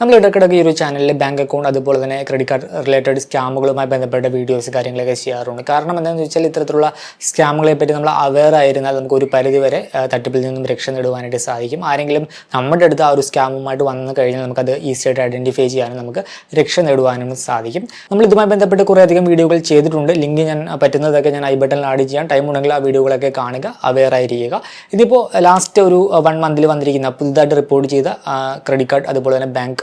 നമ്മൾ ഇടയ്ക്കിടയ്ക്ക് ഈ ഒരു ചാനലിൽ ബാങ്ക് അക്കൗണ്ട് അതുപോലെ തന്നെ ക്രെഡിറ്റ് കാർഡ് റിലേറ്റഡ് സ്കാമുകളുമായി ബന്ധപ്പെട്ട വീഡിയോസ് കാര്യങ്ങളൊക്കെ ചെയ്യാറുണ്ട്. കാരണം എന്താണെന്ന് വെച്ചാൽ ഇത്തരത്തിലുള്ള സ്കാമുകളെ പറ്റി നമ്മൾ അവെയർ ആയിരുന്നാൽ നമുക്ക് ഒരു പരിധിവരെ തട്ടിപ്പിൽ നിന്നും രക്ഷ നേടുവാനായിട്ട് സാധിക്കും. ആരെങ്കിലും നമ്മുടെ അടുത്ത് ആ ഒരു സ്കാമുമായിട്ട് വന്നു കഴിഞ്ഞാൽ നമുക്കത് ഈസിയായിട്ട് ഐഡന്റിഫൈ ചെയ്യാനും നമുക്ക് രക്ഷ നേടുവാനും സാധിക്കും. നമ്മൾ ഇതുമായി ബന്ധപ്പെട്ട് കുറേയധികം വീഡിയോകൾ ചെയ്തിട്ടുണ്ട്. ലിങ്ക് ഞാൻ പറ്റുന്നതൊക്കെ ഞാൻ ഐ ബട്ടണിൽ ആഡ് ചെയ്യാം. ടൈം ഉണ്ടെങ്കിൽ ആ വീഡിയോകളൊക്കെ കാണുക അവെയർ ആയിരിക്കുക. ഇതിപ്പോൾ ലാസ്റ്റ് ഒരു വൺ മന്തിൽ വന്നിരിക്കുന്ന പുതുതായിട്ട് റിപ്പോർട്ട് ചെയ്ത ക്രെഡിറ്റ് കാർഡ് അതുപോലെ തന്നെ ബാങ്ക്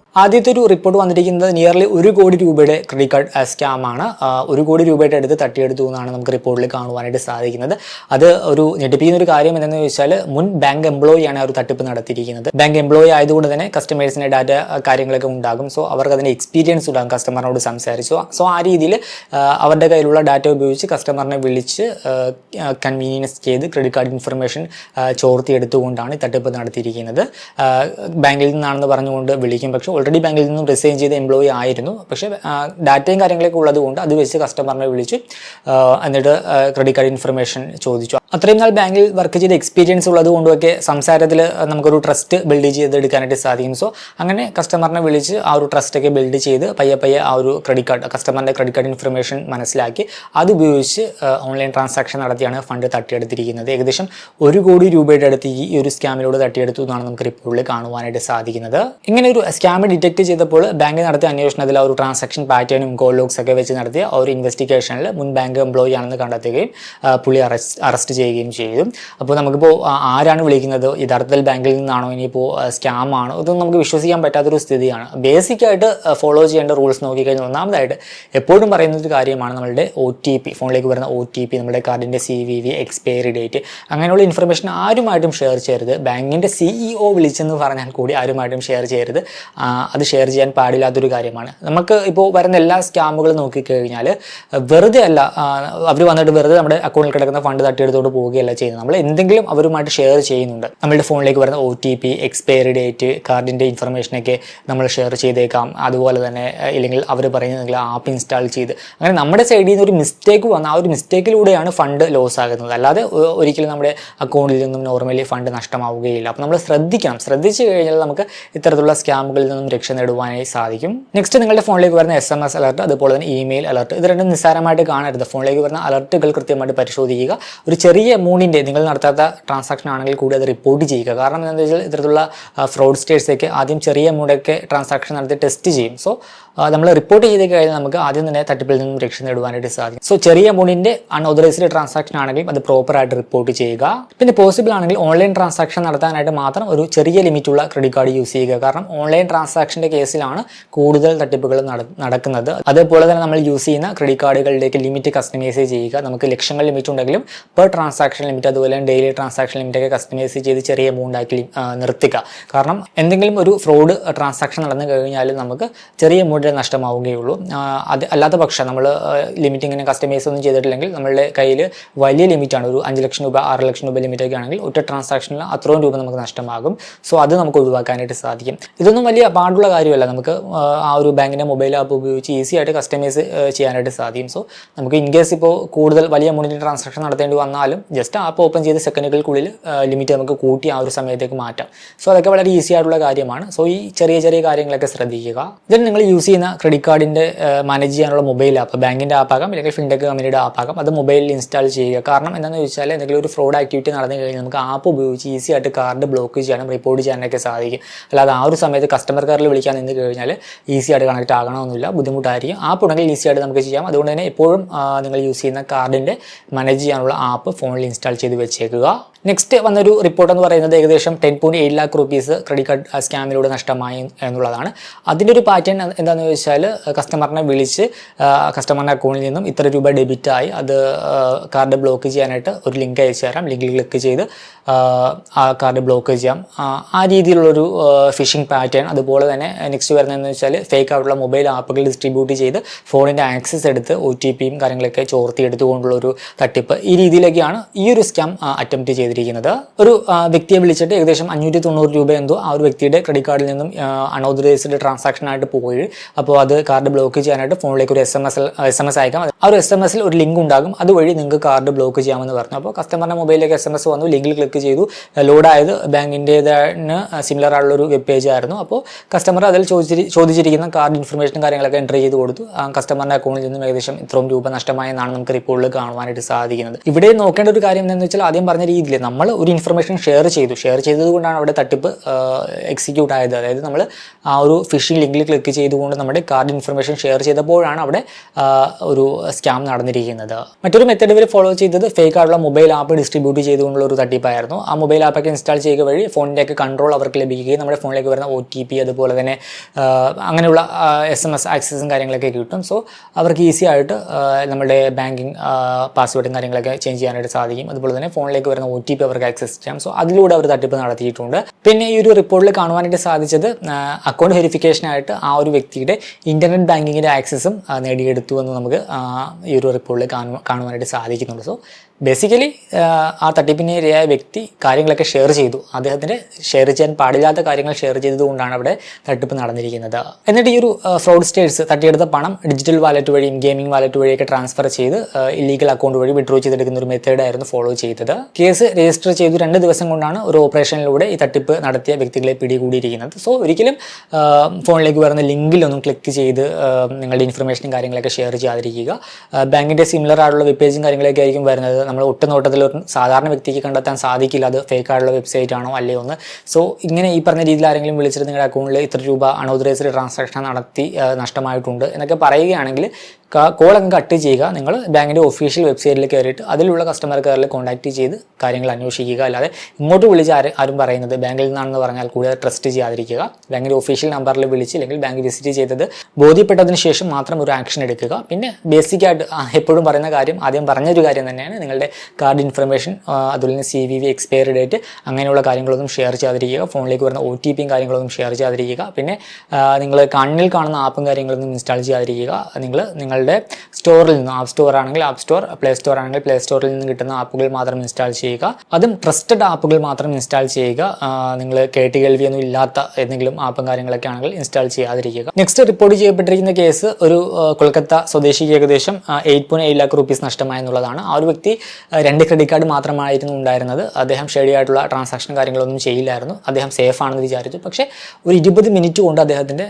ആദ്യത്തെ ഒരു റിപ്പോർട്ട് വന്നിരിക്കുന്നത് നിയർലി ഒരു കോടി രൂപയുടെ ക്രെഡിറ്റ് കാർഡ് സ്കാമാണ് ഒരു കോടി രൂപയുടെ അടുത്ത് തട്ടിയെടുത്തു എന്നാണ് നമുക്ക് റിപ്പോർട്ടിൽ കാണുവാനായിട്ട് സാധിക്കുന്നത്. അത് ഒരു ഞെട്ടിപ്പിക്കുന്ന ഒരു കാര്യം എന്താണെന്ന് ചോദിച്ചാൽ മുൻ ബാങ്ക് എംപ്ലോയി ആണ് ആ ഒരു തട്ടിപ്പ് നടത്തിയിരിക്കുന്നത്. ബാങ്ക് എംപ്ലോയി ആയതുകൊണ്ട് തന്നെ കസ്റ്റമേഴ്സിന് ഡാറ്റ കാര്യങ്ങളൊക്കെ ഉണ്ടാകും. സോ അവർക്ക് അതിന് എക്സ്പീരിയൻസ് ഉണ്ടാകും. കസ്റ്റമറിനോട് സംസാരിച്ചു. സോ ആ രീതിയിൽ അവരുടെ കയ്യിലുള്ള ഡാറ്റ ഉപയോഗിച്ച് കസ്റ്റമറിനെ വിളിച്ച് കൺവീനിയൻസ് ചെയ്ത് ക്രെഡിറ്റ് കാർഡ് ഇൻഫർമേഷൻ ചോർത്തിയെടുത്തുകൊണ്ടാണ് തട്ടിപ്പ് നടത്തിയിരിക്കുന്നത്. ബാങ്കിൽ നിന്നാണെന്ന് പറഞ്ഞുകൊണ്ട് വിളിക്കും. പക്ഷേ ഓൾറെഡി ബാങ്കിൽ നിന്നും റിസൈൻ ചെയ്ത എംപ്ലോയി ആയിരുന്നു. പക്ഷേ ഡാറ്റയും കാര്യങ്ങളൊക്കെ ഉള്ളതുകൊണ്ട് അത് വെച്ച് കസ്റ്റമറിനെ വിളിച്ച് എന്നിട്ട് ക്രെഡിറ്റ് കാർഡ് ഇൻഫർമേഷൻ ചോദിച്ചു. അത്രയും നാൾ ബാങ്കിൽ വർക്ക് ചെയ്ത എക്സ്പീരിയൻസ് ഉള്ളത് കൊണ്ടുമൊക്കെ സംസാരത്തിൽ നമുക്കൊരു ട്രസ്റ്റ് ബിൽഡ് ചെയ്തെടുക്കാനായിട്ട് സാധിക്കും സോ അങ്ങനെ കസ്റ്റമറിനെ വിളിച്ച് ആ ഒരു ട്രസ്റ്റൊക്കെ ബിൽഡ് ചെയ്ത് പയ്യെ പയ്യെ ആ ഒരു ക്രെഡിറ്റ് കാർഡ് കസ്റ്റമറിന്റെ ക്രെഡിറ്റ് കാർഡ് ഇൻഫർമേഷൻ മനസ്സിലാക്കി. അത് ഉപയോഗിച്ച് ഓൺലൈൻ ട്രാൻസാക്ഷൻ നടത്തിയാണ് ഫണ്ട് തട്ടിയെടുത്തിരിക്കുന്നത്. ഏകദേശം ഒരു കോടി രൂപയുടെ അടുത്ത് ഈ ഒരു സ്കാമിലൂടെ തട്ടിയെടുത്തു എന്നാണ് നമുക്ക് റിപ്പോർട്ടിൽ കാണുവാനായിട്ട് സാധിക്കുന്നത്. ഇങ്ങനെ ഒരു സ്കാം ഡിറ്റക്ട് ചെയ്തപ്പോൾ ബാങ്ക് നടത്തിയ അന്വേഷണത്തിൽ ആ ഒരു ട്രാൻസാക്ഷൻ പാറ്റേണും കോൾ ലോക്സ് ഒക്കെ വെച്ച് നടത്തിയ ആ ഒരു ഇൻവെസ്റ്റിഗേഷനിൽ മുൻ ബാങ്ക് എംപ്ലോയി ആണെന്ന് കണ്ടെത്തുകയും പുള്ളി അറസ്റ്റ് അറസ്റ്റ് ചെയ്യുകയും ചെയ്തു. അപ്പോൾ നമുക്കിപ്പോൾ ആരാണ് വിളിക്കുന്നത്? യഥാർത്ഥത്തിൽ ബാങ്കിൽ നിന്നാണോ? ഇനിയിപ്പോൾ സ്കാം ആണോ? ഇതൊന്നും നമുക്ക് വിശ്വസിക്കാൻ പറ്റാത്തൊരു സ്ഥിതിയാണ്. ബേസിക്കായിട്ട് ഫോളോ ചെയ്യേണ്ട റൂൾസ് നോക്കിക്കഴിഞ്ഞാൽ ഒന്നാമതായിട്ട് എപ്പോഴും പറയുന്ന ഒരു കാര്യമാണ് നമ്മളുടെ ഒ ടി പി ഫോണിലേക്ക് വരുന്ന ഒ ടി പി നമ്മുടെ കാർഡിന്റെ C V V expiry date അങ്ങനെയുള്ള ഇൻഫർമേഷൻ ആരുമായിട്ടും ഷെയർ ചെയ്യരുത്. ബാങ്കിന്റെ സിഇഒ വിളിച്ചെന്ന് പറഞ്ഞാൽ കൂടി ആരുമായിട്ടും ഷെയർ ചെയ്യരുത്. അത് ഷെയർ ചെയ്യാൻ പാടില്ലാത്തൊരു കാര്യമാണ്. നമുക്ക് ഇപ്പോൾ വരുന്ന എല്ലാ സ്കാമുകളും നോക്കിക്കഴിഞ്ഞാൽ വെറുതെ അല്ല അവർ വന്നിട്ട് വെറുതെ നമ്മുടെ അക്കൗണ്ടിൽ കിടക്കുന്ന ഫണ്ട് തട്ടിയെടുത്തോണ്ട് പോവുകയല്ല ചെയ്യുന്നത്. നമ്മൾ എന്തെങ്കിലും അവരുമായിട്ട് ഷെയർ ചെയ്യുന്നുണ്ട്. നമ്മുടെ ഫോണിലേക്ക് വരുന്ന O T P expiry date കാർഡിന്റെ ഇൻഫർമേഷനൊക്കെ നമ്മൾ ഷെയർ ചെയ്തേക്കാം. അതുപോലെ തന്നെ ഇല്ലെങ്കിൽ അവർ പറയുന്നെങ്കിൽ ആപ്പ് ഇൻസ്റ്റാൾ ചെയ്ത്. അങ്ങനെ നമ്മുടെ സൈഡിൽ നിന്ന് ഒരു മിസ്റ്റേക്ക് വന്ന ആ ഒരു മിസ്റ്റേക്കിലൂടെയാണ് ഫണ്ട് ലോസ് ആകുന്നത്. അല്ലാതെ ഒരിക്കലും നമ്മുടെ അക്കൗണ്ടിൽ നിന്നും നോർമലി ഫണ്ട് നഷ്ടമാവുകയില്ല. അപ്പോൾ നമ്മൾ ശ്രദ്ധിക്കണം. ശ്രദ്ധിച്ചു കഴിഞ്ഞാൽ നമുക്ക് ഇത്തരത്തിലുള്ള സ്കാമുകളിൽ നിന്നും രക്ഷ നേടുവാനായി സാധിക്കും. നെക്സ്റ്റ് നിങ്ങളുടെ ഫോണിലേക്ക് വരുന്ന എസ് എം എസ് അലർട്ട് അതുപോലെ തന്നെ ഇമെയിൽ അലർട്ട് ഇത് രണ്ടും നിസ്സാരമായിട്ട് കാണരുത്. ഫോണിലേക്ക് വരുന്ന അലർട്ടുകൾ കൃത്യമായിട്ട് പരിശോധിക്കുക. ഒരു ചെറിയ എമൗണ്ടിന്റെ നിങ്ങൾ നടത്താത്ത ട്രാൻസാക്ഷൻ ആണെങ്കിൽ കൂടി അത് റിപ്പോർട്ട് ചെയ്യുക. കാരണം എന്താണെന്ന് വെച്ചാൽ ഇത്തരത്തിലുള്ള ഫ്രോഡ് സ്റ്റേഴ്സൊക്കെ ആദ്യം ചെറിയ എമൗണ്ടൊക്കെ ട്രാൻസാക്ഷൻ നടത്തി ടെസ്റ്റ് ചെയ്യും. സോ നമ്മൾ റിപ്പോർട്ട് ചെയ്ത് കഴിഞ്ഞാൽ നമുക്ക് ആദ്യം തന്നെ തട്ടിപ്പിൽ നിന്നും രക്ഷ നേടുവാനായിട്ട് സാധിക്കും. സോ ചെറിയ എമൗണ്ടിന്റെ അൺഓതറൈസ്ഡ് ട്രാൻസാക്ഷൻ ആണെങ്കിലും അത് പ്രോപ്പർ ആയിട്ട് റിപ്പോർട്ട് ചെയ്യുക. പിന്നെ പോസിബിൾ ആണെങ്കിൽ ഓൺലൈൻ ട്രാൻസാക്ഷൻ നടത്താനായിട്ട് മാത്രം ഒരു ചെറിയ ലിമിറ്റുള്ള ക്രെഡിറ്റ് കാർഡ് യൂസ് ചെയ്യുക. കാരണം ഓൺലൈൻ ട്രാൻസാക്ഷന്റെ കേസിലാണ് കൂടുതൽ തട്ടിപ്പുകൾ നടക്കുന്നത്. അതേപോലെ തന്നെ നമ്മൾ യൂസ് ചെയ്യുന്ന ക്രെഡിറ്റ് കാർഡുകളിലേക്ക് ലിമിറ്റ് കസ്റ്റമൈസ് ചെയ്യുക. നമുക്ക് ലക്ഷങ്ങൾ ലിമിറ്റ് ഉണ്ടെങ്കിലും പെർ ട്രാൻസാക്ഷൻ ലിമിറ്റ് അതുപോലെ ഡെയിലി ട്രാൻസാക്ഷൻ ലിമിറ്റ് ഒക്കെ കസ്റ്റമൈസ് ചെയ്ത് ചെറിയ എമൗണ്ട് ആക്കി നിർത്തുക. കാരണം എന്തെങ്കിലും ഒരു ഫ്രോഡ് ട്രാൻസാക്ഷൻ നടന്നു കഴിഞ്ഞാൽ നമുക്ക് ചെറിയ എമൗണ്ട് നഷ്ടമാവുകയുള്ളൂ. ആ, അത് അല്ലാത്ത പക്ഷം നമ്മൾ ലിമിറ്റ് ഇങ്ങനെ കസ്റ്റമൈസ് ഒന്നും ചെയ്തിട്ടില്ലെങ്കിൽ നമ്മളുടെ കയ്യിൽ വലിയ ലിമിറ്റാണ്. ഒരു അഞ്ച് ലക്ഷം രൂപ ആറ് ലക്ഷം രൂപ ലിമിറ്റ് ഒക്കെ ആണെങ്കിൽ ഒറ്റ ട്രാൻസാക്ഷനിൽ അത്രയും രൂപ നമുക്ക് നഷ്ടമാകും. സോ അത് നമുക്ക് ഒഴിവാക്കാനായിട്ട് സാധിക്കും. ഇതൊന്നും വലിയ പാടുള്ള കാര്യമല്ല. നമുക്ക് ആ ഒരു ബാങ്കിന്റെ മൊബൈൽ ആപ്പ് ഉപയോഗിച്ച് ഈസി ആയിട്ട് കസ്റ്റമൈസ് ചെയ്യാനായിട്ട് സാധിക്കും. സോ നമുക്ക് ഇൻ കേസ് ഇപ്പോൾ കൂടുതൽ വലിയ എമൗണ്ടിന്റെ ട്രാൻസാക്ഷൻ നടത്തേണ്ടി വന്നാലും ജസ്റ്റ് ആപ്പ് ഓപ്പൺ ചെയ്ത് സെക്കൻഡുകൾക്കുള്ളിൽ ലിമിറ്റ് നമുക്ക് കൂട്ടി ആ ഒരു സമയത്തേക്ക് മാറ്റാം. സോ അതൊക്കെ വളരെ ഈസി ആയിട്ടുള്ള കാര്യമാണ്. സോ ഈ ചെറിയ ചെറിയ കാര്യങ്ങളൊക്കെ ശ്രദ്ധിക്കുക. ദെൻ നിങ്ങൾ യൂസ് ചെയ്യുന്ന ക്രെഡിറ്റ് കാർഡിന്റെ മാനേജ് ചെയ്യാനുള്ള മൊബൈൽ ആപ്പ് ബാങ്കിന്റെ ആപ്പാകാം അല്ലെങ്കിൽ ഫിൻടെക് കമ്പനിയുടെ ആപ്പാകാം അത് മൊബൈലിൽ ഇൻസ്റ്റാൾ ചെയ്യുക. കാരണം എന്താണെന്ന് വെച്ചാൽ എന്തെങ്കിലും ഒരു ഫ്രോഡ് ആക്ടിവിറ്റി നടന്നു കഴിഞ്ഞാൽ നമുക്ക് ആപ്പ് ഉപയോഗിച്ച് ഈസി ആയിട്ട് കാർഡ് ബ്ലോക്ക് ചെയ്യാനും റിപ്പോർട്ട് ചെയ്യാനൊക്കെ സാധിക്കും. അല്ലാതെ ആ ഒരു സമയത്ത് കസ്റ്റമർ കെയറിൽ വിളിക്കാൻ നിന്ന് കഴിഞ്ഞാൽ ഈസി ആയിട്ട് കണക്ട് ആകണമെന്നില്ല ബുദ്ധിമുട്ടായിരിക്കും. ആപ്പ് ഉണ്ടെങ്കിൽ ഈസി ആയിട്ട് നമുക്ക് ചെയ്യാം. അതുകൊണ്ട് തന്നെ എപ്പോഴും നിങ്ങൾ യൂസ് ചെയ്യുന്ന കാർഡിന്റെ മാനേജ് ചെയ്യാനുള്ള ആപ്പ് ഫോണിൽ ഇൻസ്റ്റാൾ ചെയ്ത് വെച്ചേക്കുക. നെക്സ്റ്റ് വന്നൊരു റിപ്പോർട്ട് എന്ന് പറയുന്നത് ഏകദേശം ten point eight lakh rupees credit card സ്കാമിലൂടെ നഷ്ടമായി എന്നുള്ളതാണ്. അതിന്റെ ഒരു പാറ്റേൺ എന്താണെന്ന് വെച്ചാൽ കസ്റ്റമറിനെ വിളിച്ച് കസ്റ്റമറിന്റെ അക്കൗണ്ടിൽ നിന്നും ഇത്ര രൂപ ഡെബിറ്റായി അത് കാർഡ് ബ്ലോക്ക് ചെയ്യാനായിട്ട് ഒരു ലിങ്ക് അയച്ചു തരാം ലിങ്കിൽ ക്ലിക്ക് ചെയ്ത് ആ, ആ കാർഡ് ബ്ലോക്ക് ചെയ്യാം. ആ, രീതിയിലുള്ളൊരു ഫിഷിംഗ് പാറ്റേൺ അതുപോലെ തന്നെ നെക്സ്റ്റ് വരുന്നതെന്ന് വെച്ചാൽ ഫേക്ക് ആയിട്ടുള്ള മൊബൈൽ ആപ്പുകൾ ഡിസ്ട്രിബ്യൂട്ട് ചെയ്ത് ഫോണിന്റെ ആക്സസ് എടുത്ത് ഒ ടി പിയും കാര്യങ്ങളൊക്കെ ചോർത്തി എടുത്തുകൊണ്ടുള്ള ഒരു തട്ടിപ്പ് ഈ രീതിയിലൊക്കെയാണ് ഈ ഒരു സ്കാം അറ്റംപ്റ്റ് ചെയ്തിരിക്കുന്നത് ചെയ്തിരിക്കുന്നത്. ഒരു വ്യക്തിയെ വിളിച്ചിട്ട് ഏകദേശം അഞ്ഞൂറ്റി തൊണ്ണൂറ് രൂപ എന്തോ ആ ഒരു വ്യക്തിയുടെ ക്രെഡിറ്റ് കാർഡിൽ നിന്നും അൺഓതറൈസ്ഡ് ട്രാൻസാക്ഷൻ ആയിട്ട് പോയി. അപ്പോൾ അത് കാർഡ് ബ്ലോക്ക് ചെയ്യാനായിട്ട് ഫോണിലേക്ക് ഒരു S M S S M S അയക്കാം. ആ ഒരു എസ് എം എസിൽ ഒരു ലിങ്ക് ഉണ്ടാകും. അതുവഴി നിങ്ങൾക്ക് കാർഡ് ബ്ലോക്ക് ചെയ്യാമെന്ന് പറഞ്ഞു. അപ്പോൾ കസ്റ്റമറിന്റെ മൊബൈലിലേക്ക് എസ് എം എസ് വന്നു. ലിങ്കിൽ ക്ലിക്ക് ചെയ്തു. ലോഡായത് ബാങ്കിന്റെതാണ് സിമിലർ ആയിട്ടുള്ള ഒരു വെബ് പേജ് ആയിരുന്നു. അപ്പോൾ കസ്റ്റമർ അതിൽ ചോദിച്ചിരി ചോദിച്ചിരിക്കുന്ന കാർഡ് ഇൻഫർമേഷനും കാര്യങ്ങളൊക്കെ എന്റർ ചെയ്ത് കൊടുത്തു. ആ കസ്റ്റമറിന്റെ അക്കൗണ്ടിൽ നിന്നും ഏകദേശം ഇത്രയും രൂപ നഷ്ടമായെന്നാണ് നമുക്ക് റിപ്പോർട്ടിൽ കാണുവാനായിട്ട് സാധിക്കുന്നത്. ഇവിടെ നോക്കേണ്ട ഒരു കാര്യം എന്താണെന്ന് വെച്ചാൽ ആദ്യം പറഞ്ഞ രീതിയിൽ നമ്മൾ ഒരു ഇൻഫർമേഷൻ ഷെയർ ചെയ്തു. ഷെയർ ചെയ്തതുകൊണ്ടാണ് അവിടെ തട്ടിപ്പ് എക്സിക്യൂട്ട് ആയത്. അതായത് നമ്മൾ ആ ഒരു ഫിഷിംഗ് ലിങ്കിൽ ക്ലിക്ക് ചെയ്തുകൊണ്ട് നമ്മുടെ കാർഡ് ഇൻഫർമേഷൻ ഷെയർ ചെയ്തപ്പോഴാണ് അവിടെ ഒരു സ്കാം നടന്നിരിക്കുന്നത്. മറ്റൊരു മെത്തേഡ് ഇവർ ഫോളോ ചെയ്തത് ഫേക്ക് ആയിട്ടുള്ള മൊബൈൽ ആപ്പ് ഡിസ്ട്രിബ്യൂട്ട് ചെയ്തുകൊണ്ടുള്ള ഒരു തട്ടിപ്പായിരുന്നു. ആ മൊബൈൽ ആപ്പൊക്കെ ഇൻസ്റ്റാൾ ചെയ്യുക വഴി ഫോണിന്റെയൊക്കെ കൺട്രോൾ അവർക്ക് ലഭിക്കുകയും നമ്മുടെ ഫോണിലേക്ക് വരുന്ന ഒ ടി പി അതുപോലെ തന്നെ അങ്ങനെയുള്ള എസ് എം എസ് ആക്സസും കാര്യങ്ങളൊക്കെ കിട്ടും. സോ അവർക്ക് ഈസി ആയിട്ട് നമ്മുടെ ബാങ്കിങ് പാസ്വേഡും കാര്യങ്ങളൊക്കെ ചേഞ്ച് ചെയ്യാനായിട്ട് സാധിക്കും. അതുപോലെ തന്നെ ഫോണിലേക്ക് വരുന്ന ഒ ടി പി അവർക്ക് ആക്സസ് ചെയ്യാം. സോ അതിലൂടെ അവർ തട്ടിപ്പ് നടത്തിയിട്ടുണ്ട്. പിന്നെ ഈ ഒരു റിപ്പോർട്ടിൽ കാണുവാനായിട്ട് സാധിച്ചത് അക്കൗണ്ട് വെരിഫിക്കേഷനായിട്ട് ആ ഒരു വ്യക്തിയുടെ ഇന്റർനെറ്റ് ബാങ്കിങ്ങിന്റെ ആക്സസും നേടിയെടുത്തു എന്ന് നമുക്ക് ഈ ഒരു റിപ്പോർട്ടിൽ കാണുവാ കാണുവാനായിട്ട് സാധിക്കുന്നുണ്ട്. സോ ബേസിക്കലി ആ തട്ടിപ്പിനിരയായ വ്യക്തി കാര്യങ്ങളൊക്കെ ഷെയർ ചെയ്തു. അദ്ദേഹത്തിന്റെ ഷെയർ ചെയ്യാൻ പാടില്ലാത്ത കാര്യങ്ങൾ ഷെയർ ചെയ്തതുകൊണ്ടാണ് അവിടെ തട്ടിപ്പ് നടന്നിരിക്കുന്നത്. എന്നിട്ട് ഈ ഒരു ഫ്രോഡ് സ്റ്റേഴ്സ് തട്ടിയെടുത്ത പണം ഡിജിറ്റൽ വാലറ്റ് വഴിയും ഗെയിമിംഗ് വാലറ്റ് വഴിയൊക്കെ ട്രാൻസ്ഫർ ചെയ്ത് ഇല്ലീഗൽ അക്കൗണ്ട് വഴി വിഡ്രോ ചെയ്തെടുക്കുന്ന ഒരു മെത്തേഡായിരുന്നു ഫോളോ ചെയ്തത്. കേസ് രജിസ്റ്റർ ചെയ്തു രണ്ട് ദിവസം കൊണ്ടാണ് ഒരു ഓപ്പറേഷനിലൂടെ ഈ തട്ടിപ്പ് നടത്തിയ വ്യക്തികളെ പിടികൂടിയിരിക്കുന്നത്. സോ ഒരിക്കലും ഫോണിലേക്ക് വരുന്ന ലിങ്കിലൊന്നും ക്ലിക്ക് ചെയ്ത് നിങ്ങളുടെ ഇൻഫർമേഷനും കാര്യങ്ങളൊക്കെ ഷെയർ ചെയ്യാതിരിക്കുക. ബാങ്കിന്റെ സിമിലർ ആയിട്ടുള്ള വെബ് പേജും കാര്യങ്ങളൊക്കെ ആയിരിക്കും വരുന്നത് നമ്മൾ ഒട്ടുനോട്ടത്തിൽ സാധാരണ വ്യക്തിക്ക് കണ്ടെത്താൻ സാധിക്കില്ല. അത് ഫേക്ക് ആയിട്ടുള്ള വെബ്സൈറ്റ് ആണോ അല്ലയോ എന്ന്. സോ ഇങ്ങനെ ഈ പറഞ്ഞ രീതിയിൽ ആരെങ്കിലും വിളിച്ചിട്ട് നിങ്ങളുടെ അക്കൗണ്ടിൽ ഇത്ര രൂപ അൺഓതറൈസ്ഡ് ട്രാൻസാക്ഷൻ നടത്തി നഷ്ടമായിട്ടുണ്ട് എന്നൊക്കെ പറയുകയാണെങ്കിൽ കോൾ അങ്ങ് കട്ട് ചെയ്യുക. നിങ്ങൾ ബാങ്കിന്റെ ഒഫീഷ്യൽ വെബ്സൈറ്റിൽ കയറിയിട്ട് അതിലുള്ള കസ്റ്റമർ കെയറിൽ കോൺടാക്ട് ചെയ്ത് കാര്യങ്ങൾ അന്വേഷിക്കുക. അല്ലാതെ ഇങ്ങോട്ട് വിളിച്ച് ആരും ആരും പറയുന്നത് ബാങ്കിൽ നിന്നാണെന്ന് പറഞ്ഞാൽ കൂടുതൽ ട്രസ്റ്റ് ചെയ്യാതിരിക്കുക. ബാങ്കിന്റെ ഒഫീഷ്യൽ നമ്പറിൽ വിളിച്ച് അല്ലെങ്കിൽ ബാങ്ക് വിസിറ്റ് ചെയ്തത് ബോധ്യപ്പെട്ടതിന് ശേഷം മാത്രം ഒരു ആക്ഷൻ എടുക്കുക. പിന്നെ ബേസിക് ആയിട്ട് എപ്പോഴും പറയുന്ന കാര്യം ആദ്യം പറഞ്ഞൊരു കാര്യം തന്നെയാണ്. നിങ്ങളുടെ കാർഡ് ഇൻഫർമേഷൻ അതുപോലെ തന്നെ C V V expiry date അങ്ങനെയുള്ള കാര്യങ്ങളൊന്നും ഷെയർ ചെയ്യാതിരിക്കുക. ഫോണിലേക്ക് വരുന്ന ഒ ടി പിയും കാര്യങ്ങളൊന്നും ഷെയർ ചെയ്യാതിരിക്കുക. പിന്നെ നിങ്ങൾ കണ്ണിൽ കാണുന്ന ആപ്പും കാര്യങ്ങളൊന്നും ഇൻസ്റ്റാൾ ചെയ്യാതിരിക്കുക. നിങ്ങൾ നിങ്ങൾ നിങ്ങളുടെ സ്റ്റോറിൽ നിന്ന് ആപ്പ് സ്റ്റോർ ആണെങ്കിൽ ആപ്പ് സ്റ്റോർ പ്ലേ സ്റ്റോർ ആണെങ്കിൽ പ്ലേ സ്റ്റോറിൽ നിന്ന് കിട്ടുന്ന ആപ്പുകൾ മാത്രം ഇൻസ്റ്റാൾ ചെയ്യുക. അതും ട്രസ്റ്റഡ് ആപ്പുകൾ മാത്രം ഇൻസ്റ്റാൾ ചെയ്യുക. നിങ്ങൾ കേട്ട് കേൾവിയൊന്നും ഇല്ലാത്ത എന്തെങ്കിലും ആപ്പും കാര്യങ്ങളൊക്കെ ആണെങ്കിൽ ഇൻസ്റ്റാൾ ചെയ്യാതിരിക്കുക. നെക്സ്റ്റ് റിപ്പോർട്ട് ചെയ്യപ്പെട്ടിരിക്കുന്ന കേസ് ഒരു കൊൽക്കത്ത സ്വദേശിക്ക് ഏകദേശം eight point eight lakh rupees നഷ്ടമായെന്നുള്ളതാണ് ആ ഒരു വ്യക്തി രണ്ട് ക്രെഡിറ്റ് കാർഡ് മാത്രമായിരുന്നു ഉണ്ടായിരുന്നത്. അദ്ദേഹം ഷെഡി ട്രാൻസാക്ഷൻ കാര്യങ്ങളൊന്നും ചെയ്യില്ലായിരുന്നു. അദ്ദേഹം സേഫ് ആണെന്ന് വിചാരിച്ചു. പക്ഷേ ഒരു ഇരുപത് മിനിറ്റ് കൊണ്ട് അദ്ദേഹത്തിന്റെ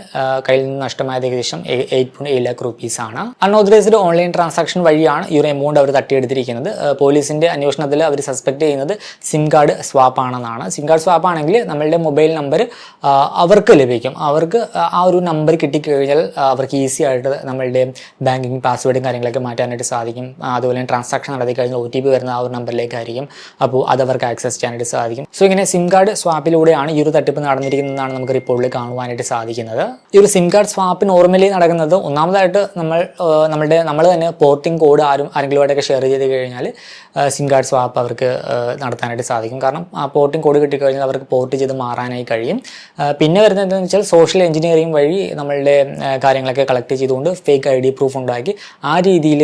കയ്യിൽ നിന്ന് നഷ്ടമായത് ഏകദേശം എയ്റ്റ് പോയിന്റ് എയ്റ്റ് ലാക്ക് ആണ്. അൺഓതറൈസ്ഡ് ഓൺലൈൻ ട്രാൻസാക്ഷൻ വഴിയാണ് ഈ ഒരു എമൗണ്ട് അവർ തട്ടിയെടുത്തിരിക്കുന്നത്. പോലീസിന്റെ അന്വേഷണത്തിൽ അവർ സസ്പെക്ട് ചെയ്യുന്നത് സിം കാർഡ് സ്വാപ്പ് ആണെന്നാണ്. സിം കാർഡ് സ്വാപ്പ് ആണെങ്കിൽ നമ്മളുടെ മൊബൈൽ നമ്പർ അവർക്ക് ലഭിക്കും. അവർക്ക് ആ ഒരു നമ്പർ കിട്ടിക്കഴിഞ്ഞാൽ അവർക്ക് ഈസി ആയിട്ട് നമ്മളുടെ ബാങ്കിങ് പാസ്വേഡും കാര്യങ്ങളൊക്കെ മാറ്റാനായിട്ട് സാധിക്കും. അതുപോലെ ട്രാൻസാക്ഷൻ നടത്തി കഴിഞ്ഞാൽ ഒ ടി പി വരുന്ന ആ ഒരു നമ്പറിലേക്കായിരിക്കും. അപ്പോൾ അത് അവർക്ക് ആക്സസ് ചെയ്യാനായിട്ട് സാധിക്കും. സോ ഇങ്ങനെ സിം കാർഡ് സ്വാപ്പിലൂടെയാണ് ഈ ഒരു തട്ടിപ്പ് നടന്നിരിക്കുന്നതെന്നാണ് നമുക്ക് റിപ്പോർട്ടിൽ കാണുവാനായിട്ട് സാധിക്കുന്നത്. ഈ ഒരു സിം കാർഡ് സ്വാപ്പ് നോർമലി നടക്കുന്നത് ഒന്നാമതായിട്ട് നമ്മൾ നമ്മളുടെ നമ്മൾ തന്നെ പോർട്ടിംഗ് കോഡ് ആരും ആരെങ്കിലുമായിട്ടൊക്കെ ഷെയർ ചെയ്ത് കഴിഞ്ഞാൽ സിം കാർഡ് സ്വാപ്പ് അവർക്ക് നടത്താനായിട്ട് സാധിക്കും. കാരണം ആ പോർട്ടിംഗ് കോഡ് കിട്ടിക്കഴിഞ്ഞാൽ അവർക്ക് പോർട്ട് ചെയ്ത് മാറാനായി കഴിയും. പിന്നെ വരുന്നത് എന്താണെന്ന് വെച്ചാൽ സോഷ്യൽ എഞ്ചിനീയറിംഗ് വഴി നമ്മളുടെ കാര്യങ്ങളൊക്കെ കളക്ട് ചെയ്തുകൊണ്ട് ഫേക്ക് ഐ ഡി പ്രൂഫ് ഉണ്ടാക്കി ആ രീതിയിൽ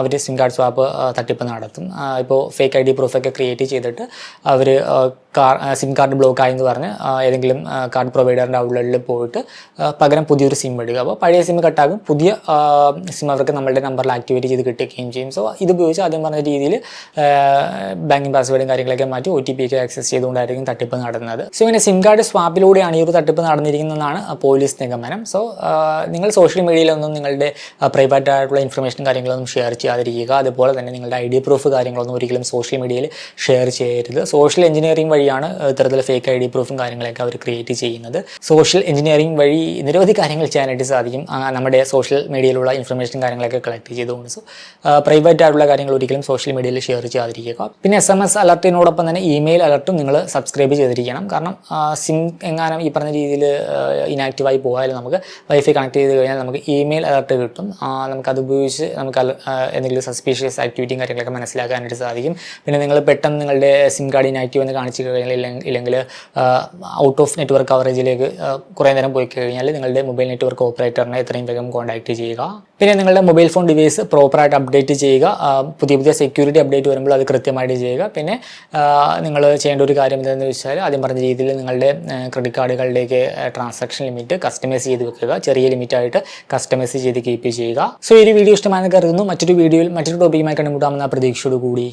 അവർ സിം കാർഡ് സ്വാപ്പ് തട്ടിപ്പ് നടത്തും. ഇപ്പോൾ ഫേക്ക് ഐ ഡി പ്രൂഫൊക്കെ ക്രിയേറ്റ് ചെയ്തിട്ട് അവർ കാർ സിം കാർഡ് ബ്ലോക്ക് ആയെന്ന് പറഞ്ഞ് ഏതെങ്കിലും കാർഡ് പ്രൊവൈഡറിന്റെ ഔട്ട്ലെറ്റിൽ പോയിട്ട് പകരം പുതിയൊരു സിം എടുക്കുക അപ്പോൾ പഴയ സിം കട്ടാകും പുതിയ സിം അവർക്ക് നമ്മളുടെ നമ്പറിൽ ആക്ടിവേറ്റ് ചെയ്ത് കിട്ടുകയും ചെയ്യും. സോ ഇത് ഉപയോഗിച്ച് ആദ്യം പറഞ്ഞ രീതിയിൽ ബാങ്കിങ് പാസ്വേഡും കാര്യങ്ങളൊക്കെ മാറ്റി ഒ ടി പി ഒക്കെ ആക്സസ് ചെയ്തുകൊണ്ടായിരിക്കും തട്ടിപ്പ് നടന്നത്. സോ ഇങ്ങനെ സിം കാർഡ് സ്വാപ്പിലൂടെയാണ് ഈ ഒരു തട്ടിപ്പ് നടന്നിരിക്കുന്നതെന്നാണ് പോലീസ് നിഗമനം. സോ നിങ്ങൾ സോഷ്യൽ മീഡിയയിലൊന്നും നിങ്ങളുടെ പ്രൈവറ്റ് ആയിട്ടുള്ള ഇൻഫർമേഷൻ കാര്യങ്ങളൊന്നും ഷെയർ ചെയ്യാതിരിക്കുക. അതുപോലെ തന്നെ നിങ്ങളുടെ ഐ ഡി പ്രൂഫ് കാര്യങ്ങളൊന്നും ഒരിക്കലും സോഷ്യൽ മീഡിയയിൽ ഷെയർ ചെയ്യരുത്. സോഷ്യൽ എഞ്ചിനീയറിംഗ് വഴിയാണ് ഇത്തരത്തിൽ ഫേക്ക് ഐ ഡി പ്രൂഫും കാര്യങ്ങളൊക്കെ അവർ ക്രിയേറ്റ് ചെയ്യുന്നത്. സോഷ്യൽ എഞ്ചിനീയറിംഗ് വഴി നിരവധി കാര്യങ്ങൾ ചെയ്യാനായിട്ട് സാധിക്കും. നമ്മുടെ സോഷ്യൽ മീഡിയയിലുള്ള ഇൻഫർമേഷൻ കാര്യങ്ങളൊക്കെ കളക്ട് ചെയ്തുകൊണ്ട്. സോ പ്രൈവറ്റ് ആയിട്ടുള്ള കാര്യങ്ങൾ ഒരിക്കലും സോഷ്യൽ മീഡിയയിൽ ഷെയർ ചെയ്യാതിരിക്കുക. പിന്നെ എസ് എം എസ് അലർട്ടിനോടൊപ്പം തന്നെ ഇമെയിൽ അലർട്ടും നിങ്ങൾ സബ്സ്ക്രൈബ് ചെയ്തിരിക്കണം. കാരണം സിം എങ്ങാനും ഈ പറഞ്ഞ രീതിയിൽ ഇനാക്റ്റീവായി പോയാലും നമുക്ക് വൈഫൈ കണക്ട് ചെയ്ത് കഴിഞ്ഞാൽ നമുക്ക് ഇമെയിൽ അലർട്ട് കിട്ടും. ആ, നമുക്ക് അത് ഉപയോഗിച്ച് നമുക്ക് എന്തെങ്കിലും സസ്പീഷ്യസ് ആക്ടിവിറ്റിയും കാര്യങ്ങളൊക്കെ മനസ്സിലാക്കാനായിട്ട് സാധിക്കും. പിന്നെ നിങ്ങൾ പെട്ടെന്ന് നിങ്ങളുടെ സിം കാർഡ് ഇനാക്റ്റീവ് എന്ന് കാണിച്ചു കഴിഞ്ഞാൽ ഇല്ലെങ്കിൽ ഔട്ട് ഓഫ് നെറ്റ്വർക്ക് കവറേജിലേക്ക് കുറേ നേരം പോയി കഴിഞ്ഞാൽ നിങ്ങളുടെ മൊബൈൽ നെറ്റ്വർക്ക് ഓപ്പറേറ്ററിനെ എത്രയും വേഗം കോൺടാക്ട് ചെയ്യുക. പിന്നെ നിങ്ങളുടെ മൊബൈൽ ഫോൺ ഡിവൈസ് പ്രോപ്പറായിട്ട് അപ്ഡേറ്റ് ചെയ്യുക. പുതിയ പുതിയ സെക്യൂരിറ്റി അപ്ഡേറ്റ് വരുമ്പോൾ അത് കൃത്യമായിട്ട് ചെയ്യുക. പിന്നെ നിങ്ങൾ ചെയ്യേണ്ട ഒരു കാര്യം എന്താണെന്ന് വെച്ചാൽ ആദ്യം പറഞ്ഞ രീതിയിൽ നിങ്ങളുടെ ക്രെഡിറ്റ് കാർഡുകളിലേക്ക് ട്രാൻസാക്ഷൻ ലിമിറ്റ് കസ്റ്റമൈസ് ചെയ്ത് വെക്കുക. ചെറിയ ലിമിറ്റായിട്ട് കസ്റ്റമൈസ് ചെയ്ത് കീപ്പ് ചെയ്യുക. സോ ഈ വീഡിയോ ഇഷ്ടമായെന്ന് കരുതുന്നു. മറ്റൊരു വീഡിയോയിൽ മറ്റൊരു ടോപ്പിക്കുമായി കണ്ടുമുട്ടാമെന്ന പ്രതീക്ഷയോട് കൂടി